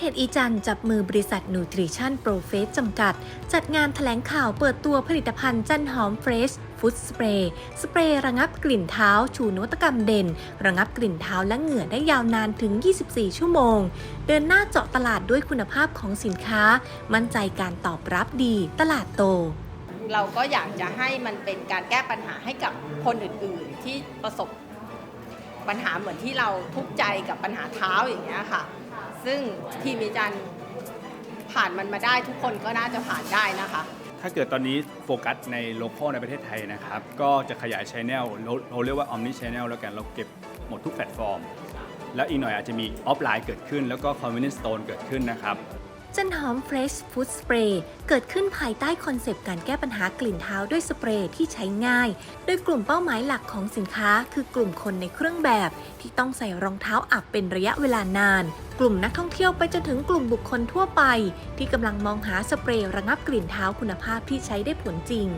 เพจอีจันจับมือบริษัทนูทริชั่นโปรเฟสจำกัด จัดงานแถลงข่าวเปิดตัวผลิตภัณฑ์จันหอมเฟรชฟุตสเปรย์ สเปรย์ระงับกลิ่นเท้า ชูนวัตกรรมเด่น ระงับกลิ่นเท้าและเหงื่อได้ยาวนานถึง 24 ชั่วโมง เดินหน้าเจาะตลาดด้วยคุณภาพของสินค้า มั่นใจการตอบรับดี ตลาดโต เราก็อยากจะให้มันเป็นการแก้ปัญหาให้กับคนอื่น ๆ ที่ประสบปัญหาเหมือนที่เราทุกใจกับปัญหาเท้าอย่างเงี้ยค่ะ ซึ่งทีมมีจันผ่านมันมาได้ทุกคนก็น่าจะผ่านได้นะคะ ถ้าเกิดตอนนี้โฟกัสในโลคอลในประเทศไทยนะครับ ก็จะขยายชแนลเราเรียกว่าออมนิชแนลแล้วกันเราเก็บหมดทุกแพลตฟอร์ม แล้วอีกหน่อยอาจจะมีออฟไลน์เกิดขึ้น แล้วก็คอมเวนิชสโตนเกิดขึ้นนะครับ จันหอมเฟรชฟู้ดสเปรย์เกิดขึ้นภายใต้คอนเซปต์การแก้ปัญหากลิ่นเท้าด้วยสเปรย์ที่ใช้ง่าย โดยกลุ่มเป้าหมายหลักของสินค้า คือกลุ่มคนในเครื่องแบบ ที่ต้องใส่รองเท้าอับเป็นระยะเวลานาน กลุ่มนักท่องเที่ยวไปจนถึงกลุ่มบุคคลทั่วไป ที่กำลังมองหาสเปรย์ระงับกลิ่นเท้าคุณภาพที่ใช้ได้ผลจริง